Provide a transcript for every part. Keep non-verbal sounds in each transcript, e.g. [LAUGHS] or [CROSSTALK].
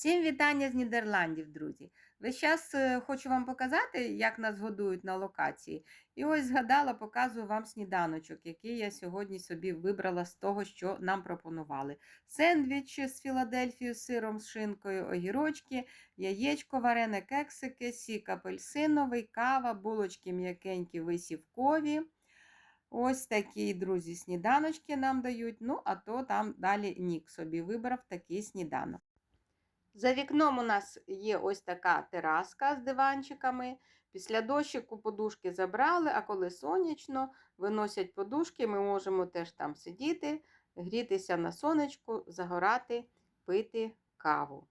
Всім вітання з Нідерландів, друзі. Весь час е, хочу вам показати, як нас годують на локації. І ось згадала, показую вам сніданочок, який я сьогодні собі вибрала з того, що нам пропонували. Сендвіч з Філадельфією, сиром з шинкою, огірочки, яєчко, варене, кексики, сік апельсиновий, кава, булочки м'якенькі, висівкові. Ось такі, друзі, сніданочки нам дають. Ну, а то там далі Нік собі вибрав такий сніданок. За вікном у нас є ось така тераска з диванчиками. Після дощику подушки забрали, а коли сонячно, виносять подушки, ми можемо теж там сидіти, грітися на сонечку, загорати, пити каву.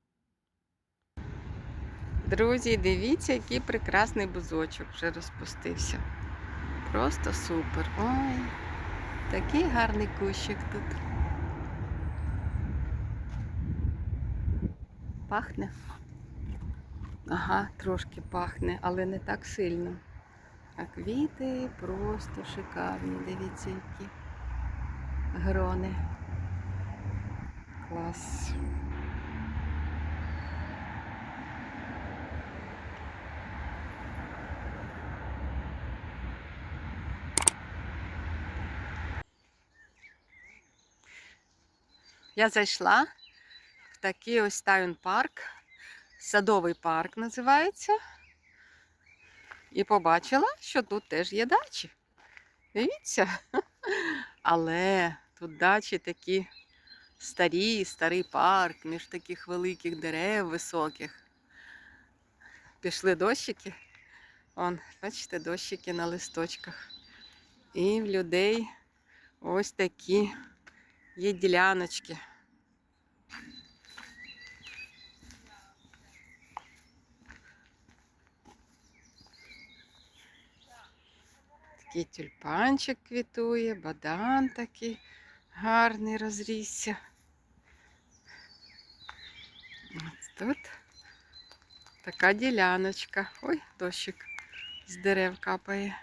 Друзі, дивіться, який прекрасний бузочок вже розпустився. Просто супер. Ой, такий гарний кущик тут. Пахне? Ага, трошки пахне, але не так сильно. А квіти просто шикарні. Дивіться, які грони. Клас. Я зайшла такий ось тайон парк. Садовий парк називається. І побачила, що тут теж є дачі. Дивіться. [LAUGHS] Але тут дачі такі старі, старий парк, між таких великих дерев високих. Пішли дощики. Вон, бачите, дощики на листочках. І в людей ось такі є діляночки. Такий тюльпанчик квітує, бадан такий гарний розрісся. Ось тут така діляночка. Ой, дощик з дерев капає,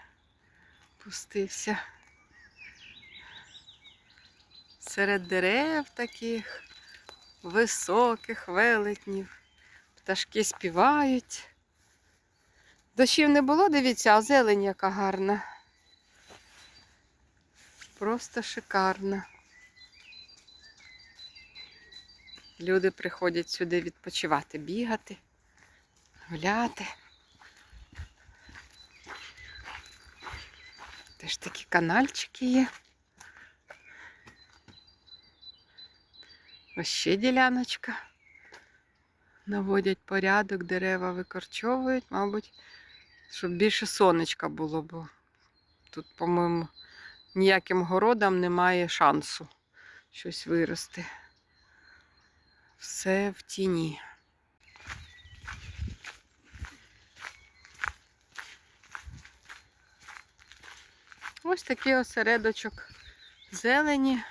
пустився. Серед дерев таких високих велетнів. Пташки співають. Дощів не було, дивіться, а зелень яка гарна. Просто шикарна. Люди приходять сюди відпочивати, бігати, гуляти. Теж такі канальчики є. Ось ще діляночка. Наводять порядок, дерева викорчовують, мабуть, щоб більше сонечка було, бо тут, по-моєму, ніяким городам немає шансу щось вирости. Все в тіні. Ось такий осередочок зелені,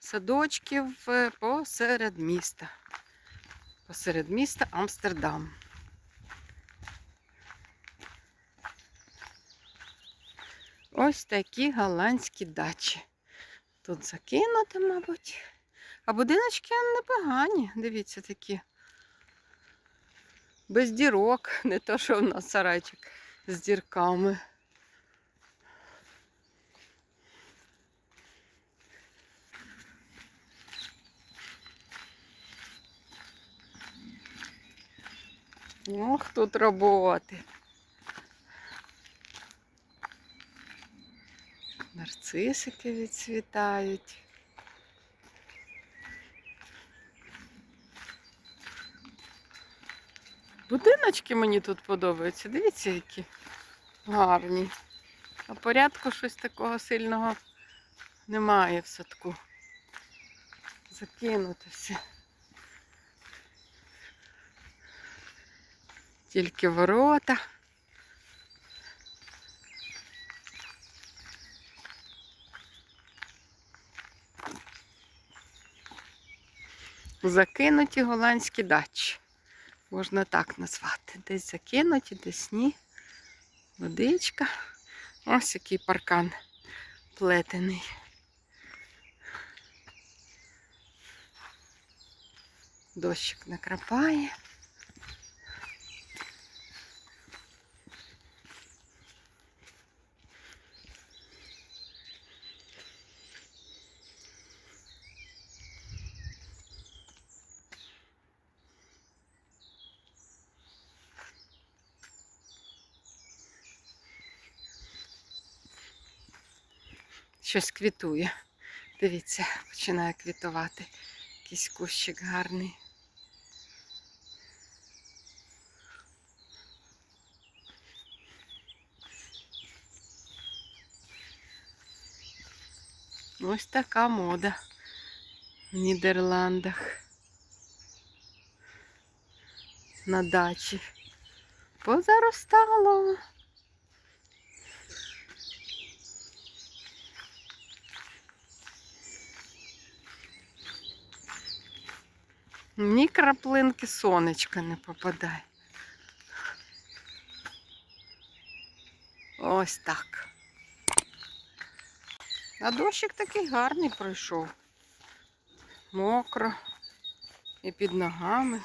садочків е, посеред міста. Посеред міста Амстердам. Ось такі голландські дачі. Тут закинути, мабуть. А будиночки непогані, дивіться такі. Без дірок, не то, що в нас сарайчик з дірками. Ох, тут роботи. Нарцисики відцвітають. Будиночки мені тут подобаються. Дивіться, які гарні. А порядку щось такого сильного немає в садку. Закинуто все. Тільки ворота. Закинуті голландські дачі. Можна так назвати. Десь закинуті, десь ні. Водичка. Ось який паркан плетений. Дощик накрапає. Щось квітує. Дивіться, починає квітувати. Якийсь кущик гарний. Ось така мода в Нідерландах. На дачі. Позаростало. Ні краплинки сонечка не попадає. Ось так. А дощик такий гарний пройшов. Мокро. І під ногами.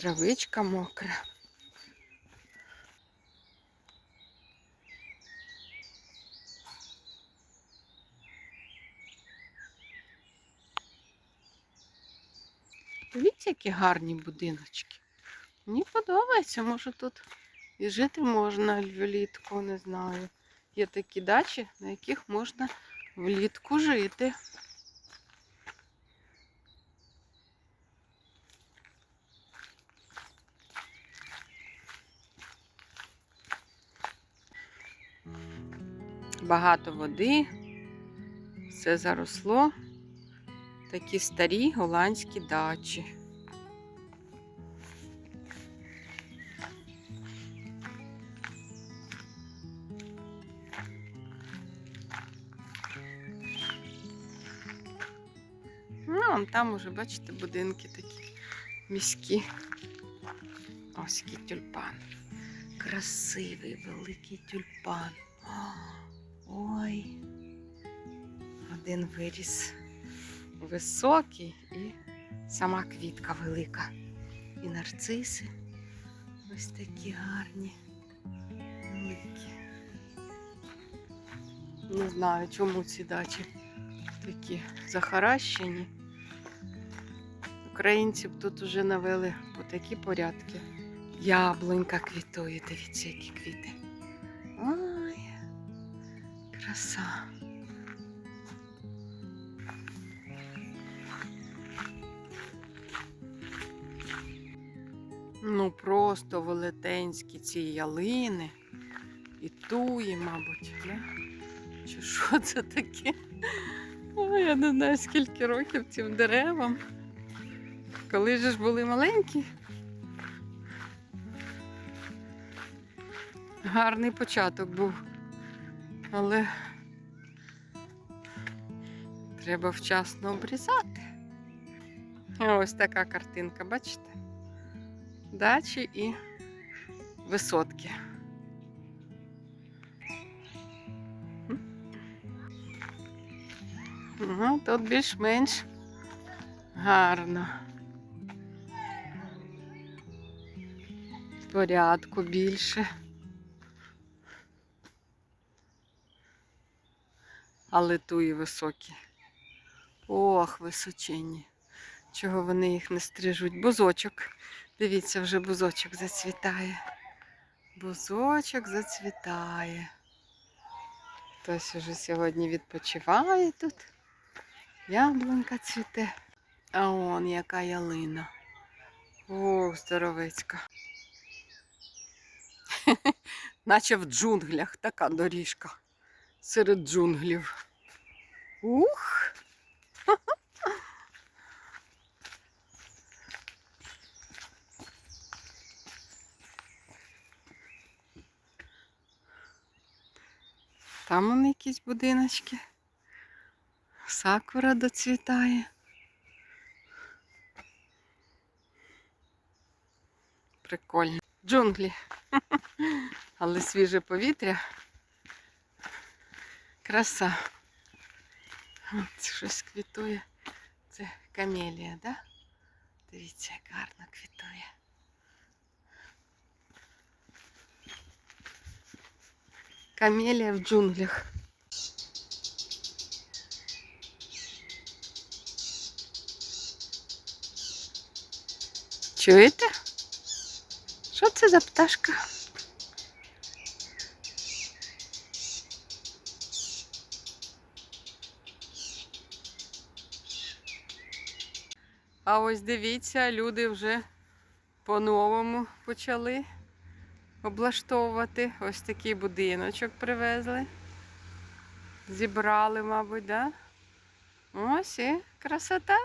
Травичка мокра. Дивіться, які гарні будиночки. Мені подобається, може тут і жити можна влітку, не знаю. Є такі дачі, на яких можна влітку жити. Багато води, все заросло. Такі старі голландські дачі. Ну, там уже, бачите, будинки такі міські. Ось який тюльпан. Красивий великий тюльпан. Ой. Один виріс високий і сама квітка велика. І нарциси ось такі гарні, великі. Не знаю, чому ці дачі такі захаращені. Українці б тут уже навели по такі порядки. Яблунька квітує, дивіться, які квіти. Ой, краса. Ну, просто велетенські ці ялини. І туї, мабуть, да? Чи що це таке? Ой, я не знаю, скільки років цим деревам. Коли ж були маленькі. Гарний початок був. Але треба вчасно обрізати. Ось така картинка, бачите? Дачі і висотки. Ага, тут більш-менш гарно. Порядку більше. Але туї високі. Ох, височенні. Чого вони їх не стрижуть? Бузочок. Дивіться, вже бузочок зацвітає. Бузочок зацвітає. Хтось уже сьогодні відпочиває тут. Яблунька цвіте. А он яка ялина. Ох, здоровецька. [LAUGHS] Наче в джунглях така доріжка. Серед джунглів. Ух! [LAUGHS] Там вони якісь будиночки. Сакура доцвітає. Прикольно. Джунглі. [LAUGHS] Але свіже повітря. Краса. От щось квітує. Це камелія, да? Дивіться, як гарно квітує. Камелія в джунглях. Чуєте? Що це за пташка? А ось дивіться, люди вже по-новому почали облаштовувати. Ось такий будиночок привезли. Зібрали, мабуть, да? Ось і красота.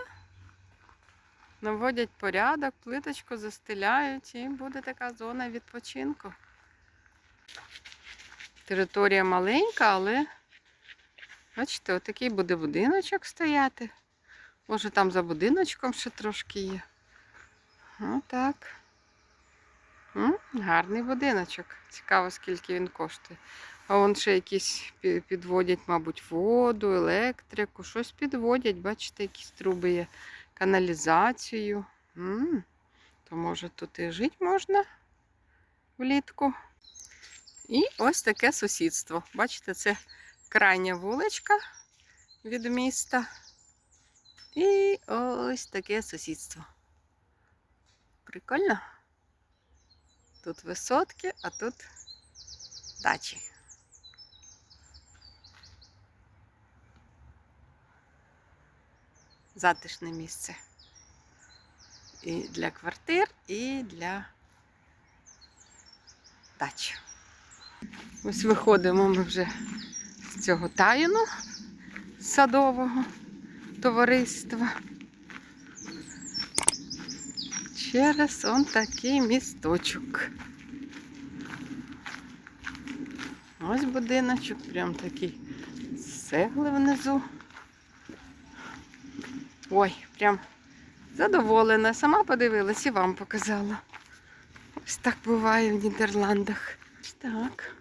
Наводять порядок, плиточку застеляють і буде така зона відпочинку. Територія маленька, але бачите, отакий буде будиночок стояти. Може там за будиночком ще трошки є. Отак. Гарний будиночок. Цікаво, скільки він коштує. А вон ще якісь підводять, мабуть, воду, електрику, щось підводять, бачите, якісь труби є, каналізацію. То може тут і жити можна влітку. І ось таке сусідство. Бачите, це крайня вуличка від міста. І ось таке сусідство. Прикольно? Тут висотки, а тут дачі. Затишне місце. І для квартир, і для дач. Ось виходимо ми вже з цього тайну садового товариства. Через он такий місточок. Ось будиночок, прям такий цегли внизу. Ой, прям задоволена. Сама подивилась і вам показала. Ось так буває в Нідерландах. Ось так.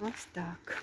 Ось так.